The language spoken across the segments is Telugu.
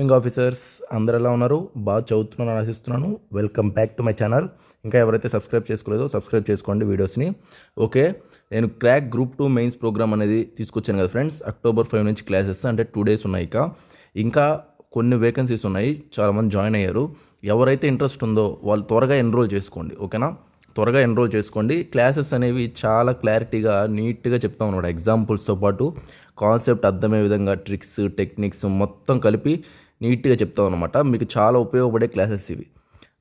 వింగ్ ఆఫీసర్స్ అందరు ఎలా ఉన్నారు? బాగా చదువుతున్నాను ఆశిస్తున్నాను welcome back to my channel ఇంకా ఎవరైతే సబ్స్క్రైబ్ చేసుకోలేదో సబ్స్క్రైబ్ చేసుకోండి వీడియోస్ని. ఓకే నేను crack group two mains program అనేది తీసుకొచ్చాను కదా ఫ్రెండ్స్ అక్టోబర్ ఫైవ్ నుంచి క్లాసెస్ అంటే టూ డేస్ ఉన్నాయి ఇక. ఇంకా కొన్ని వేకెన్సీస్ ఉన్నాయి. చాలామంది జాయిన్ అయ్యారు. ఎవరైతే ఇంట్రెస్ట్ ఉందో వాళ్ళు త్వరగా ఎన్రోల్ చేసుకోండి. ఓకేనా త్వరగా ఎన్రోల్ చేసుకోండి. క్లాసెస్ అనేవి చాలా క్లారిటీగా నీట్గా చెప్తా ఉన్నాడు. ఎగ్జాంపుల్స్తో పాటు కాన్సెప్ట్ అర్థమయ్యే విధంగా ట్రిక్స్ టెక్నిక్స్ మొత్తం కలిపి నీట్గా చెప్తాం అనమాట మీకు చాలా ఉపయోగపడే క్లాసెస్ ఇవి.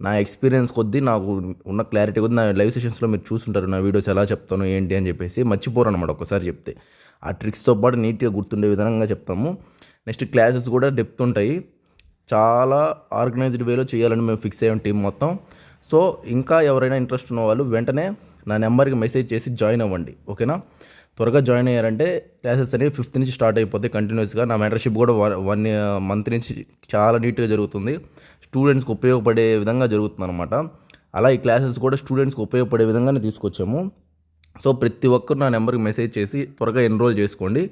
నా ఎక్స్పీరియన్స్ కొద్దీ నాకు ఉన్న క్లారిటీ కొద్దీ నా లైవ్ సెషన్స్లో మీరు చూస్తుంటారు నా వీడియోస్ ఎలా చెప్తాను ఏంటి అని చెప్పేసి మర్చిపోరు అనమాట ఒకసారి చెప్తే. ఆ ట్రిక్స్తో పాటు నీట్గా గుర్తుండే విధంగా చెప్తాము. నెక్స్ట్ క్లాసెస్ కూడా డెప్త్ ఉంటాయి. చాలా ఆర్గనైజ్డ్ వేలో చేయాలని మేము ఫిక్స్ అయ్యాం టీం మొత్తం. సో ఇంకా ఎవరైనా ఇంట్రెస్ట్ ఉన్న వాళ్ళు వెంటనే నా నెంబర్కి మెసేజ్ చేసి జాయిన్ అవ్వండి. ఓకేనా? త్వరగా జాయిన్ అయ్యారంటే క్లాసెస్ అనేవి ఫిఫ్త్ నుంచి స్టార్ట్ అయిపోతాయి కంటిన్యూస్గా నా మెంటర్షిప్ కూడా వన్ వన్ మంత్ నుంచి చాలా నీట్గా జరుగుతుంది. స్టూడెంట్స్కి ఉపయోగపడే విధంగా జరుగుతుంది అనమాట అలా ఈ క్లాసెస్ కూడా స్టూడెంట్స్కి ఉపయోగపడే విధంగానే తీసుకొచ్చాము. సో ప్రతి ఒక్కరు నా నెంబర్కి మెసేజ్ చేసి త్వరగా ఎన్రోల్ చేసుకోండి.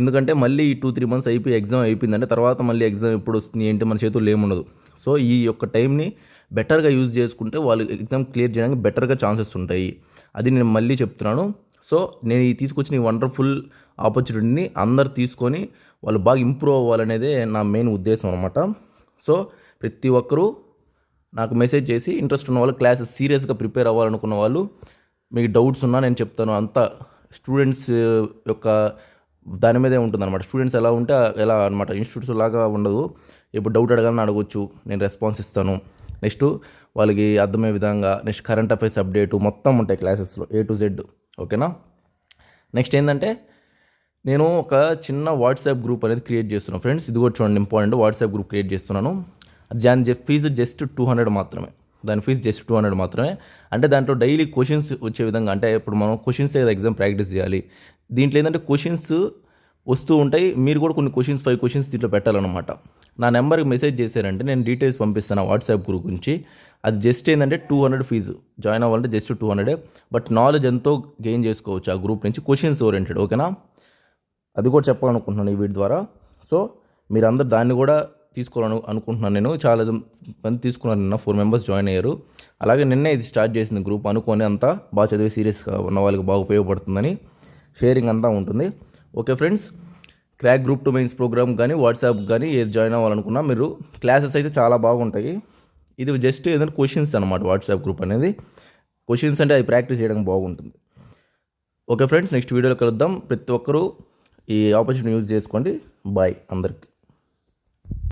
ఎందుకంటే మళ్ళీ ఈ టూ త్రీ మంత్స్ అయిపోయి ఎగ్జామ్ అయిపోయిందంటే తర్వాత మళ్ళీ ఎగ్జామ్ ఎప్పుడు వస్తుంది ఏంటి మన చేతుల్లో ఏముండదు సో ఈ యొక్క టైంని బెటర్గా యూజ్ చేసుకుంటే వాళ్ళు ఎగ్జామ్ క్లియర్ చేయడానికి బెటర్గా ఛాన్సెస్ ఉంటాయి. అది నేను మళ్ళీ చెప్తున్నాను. సో నేను ఈ తీసుకొచ్చిన ఈ వండర్ఫుల్ ఆపర్చునిటీని అందరు తీసుకొని వాళ్ళు బాగా ఇంప్రూవ్ అవ్వాలనేదే నా మెయిన్ ఉద్దేశం అనమాట సో ప్రతి ఒక్కరూ నాకు మెసేజ్ చేసి ఇంట్రెస్ట్ ఉన్న వాళ్ళు క్లాసెస్ సీరియస్గా ప్రిపేర్ అవ్వాలనుకున్న వాళ్ళు మీకు డౌట్స్ ఉన్నా నేను చెప్తాను. అంతా స్టూడెంట్స్ యొక్క దాని మీదే ఉంటుంది అనమాట స్టూడెంట్స్ ఎలా ఉంటే ఎలా అనమాట ఇన్స్టిట్యూట్స్ లాగా ఉండదు. ఇప్పుడు డౌట్ అడగాలని అడగొచ్చు. నేను రెస్పాన్స్ ఇస్తాను. నెక్స్ట్ వాళ్ళకి అర్థమయ్యే విధంగా నెక్స్ట్ కరెంట్ అఫైర్స్ అప్డేటు మొత్తం ఉంటాయి క్లాసెస్లో ఏ టు జెడ్ ఓకేనా? నెక్స్ట్ ఏంటంటే నేను ఒక చిన్న వాట్సాప్ గ్రూప్ అనేది క్రియేట్ చేస్తున్నాను ఫ్రెండ్స్. ఇది కూడా చూడండి ఇంపార్టెంట్ వాట్సాప్ గ్రూప్ క్రియేట్ చేస్తున్నాను. దాని ఫీజు జస్ట్ టూ హండ్రెడ్ మాత్రమే. దాని ఫీజు జస్ట్ టూ హండ్రెడ్ మాత్రమే. అంటే దాంట్లో డైలీ క్వశ్చన్స్ వచ్చే విధంగా అంటే ఇప్పుడు మనం క్వశ్చన్స్ ఏదో ఎగ్జామ్ ప్రాక్టీస్ చేయాలి. దీంట్లో ఏంటంటే క్వశ్చన్స్ వస్తూ ఉంటాయి. మీరు కూడా కొన్ని క్వశ్చన్స్ ఫైవ్ క్వశ్చన్స్ దీంట్లో పెట్టాలన్నమాట. నా నెంబర్కి మెసేజ్ చేశారంటే నేను డీటెయిల్స్ పంపిస్తాను వాట్సాప్ గ్రూప్ గురించి అది జస్ట్ ఏంటంటే టూ హండ్రెడ్ ఫీజు జాయిన్ అవ్వాలంటే జస్ట్ టూ హండ్రెడే బట్ నాలెడ్జ్ ఎంతో గెయిన్ చేసుకోవచ్చు ఆ గ్రూప్ నుంచి. క్వశ్చన్స్ ఓరియంటెడ్ ఓకేనా అది కూడా చెప్పాలనుకుంటున్నాను ఈ వీటి ద్వారా. సో మీరందరూ దాన్ని కూడా తీసుకోవాలను అనుకుంటున్నాను నేను. చాలా మంది తీసుకున్నాను నిన్న. ఫోర్ మెంబర్స్ జాయిన్ అయ్యారు. అలాగే నిన్నే ఇది స్టార్ట్ చేసింది గ్రూప్. అనుకొని అంతా బాగా చదివి సీరియస్గా ఉన్న వాళ్ళకి బాగా ఉపయోగపడుతుందని. షేరింగ్ అంతా ఉంటుంది. Okay friends crack group two mains program కానీ వాట్సాప్ కానీ ఏది జాయిన్ అవ్వాలనుకున్నా మీరు క్లాసెస్ అయితే చాలా బాగుంటాయి. ఇది జస్ట్ ఏదైనా క్వశ్చన్స్ అనమాట వాట్సాప్ గ్రూప్ అనేది. క్వశ్చన్స్ అంటే అది ప్రాక్టీస్ చేయడానికి బాగుంటుంది. ఓకే ఫ్రెండ్స్ నెక్స్ట్ వీడియోలో కలుద్దాం. ప్రతి ఒక్కరూ ఈ ఆపర్చునిటీ యూజ్ చేసుకోండి. బాయ్ అందరికి.